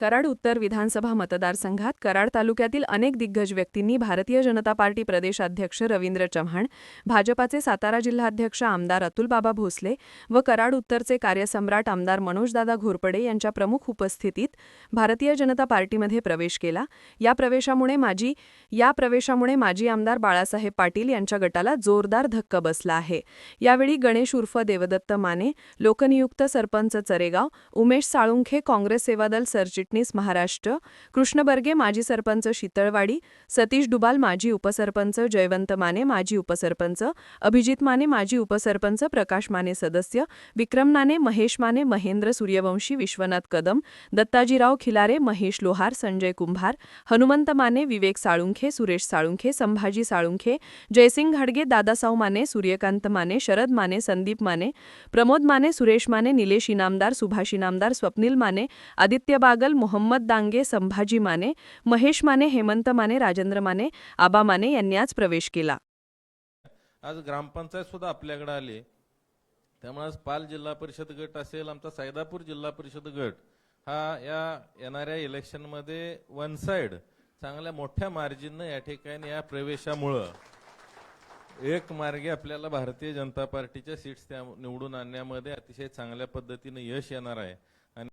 कराड उत्तर विधानसभा मतदारसंघात कराड तालुक्यातील अनेक दिग्गज व्यक्तींनी भारतीय जनता पार्टी प्रदेशाध्यक्ष रवींद्र चव्हाण भाजपाचे सातारा जिल्हाध्यक्ष आमदार अतुलबाबा भोसले व कराड उत्तरचे कार्यसम्राट आमदार मनोजदादा घोरपडे यांच्या प्रमुख उपस्थितीत भारतीय जनता पार्टीमध्ये प्रवेश केला. या प्रवेशामुळे माजी या प्रवेशामुळे माजी आमदार बाळासाहेब पाटील यांच्या गटाला जोरदार धक्का बसला आहे. यावेळी गणेश उर्फ देवदत्त माने लोकनियुक्त सरपंच चरेगाव उमेश साळुंखे काँग्रेस सेवादल सरचिटणीस महाराष्ट्र कृष्णबर्गे माजी सरपंच शीतळवाडी सतीश डुबाल माजी उपसरपंच जयवंत माने माजी उपसरपंच अभिजित माने माजी उपसरपंच प्रकाश माने सदस्य विक्रम नाने महेश माने महेंद्र सूर्यवंशी विश्वनाथ कदम दत्ताजीराव खिलारे महेश लोहार संजय कुंभार हनुमंत माने विवेक साळुंखे सुरेश साळुंखे संभाजी साळुंखे जयसिंग घाडगे दादासाव माने सूर्यकांत माने शरद माने संदीप माने प्रमोद माने सुरेश माने निलेश इनामदार सुभाष इनामदार स्वप्नील माने आदित्य बागल मोहम्मद दांगे संभाजी माने महेश माने हेमंत माने राजेंद्र माने आबा माने यांनी आज प्रवेश केला. आज ग्रामपंचायत सुद्धा आपल्याकडे आली. त्यामुळे आज पाल जिल्हा परिषद गट असेल आमचा सैदापूर जिल्हा परिषद गट हा या येणाऱ्या इलेक्शनमध्ये वन साइड चांगल्या मोठ्या मार्जिननं या ठिकाणी या प्रवेशामुळं एक मार्गे आपल्याला भारतीय जनता पार्टीच्या सीट्स त्या निवडून आणण्यामध्ये अतिशय चांगल्या पद्धतीने यश येणार आहे.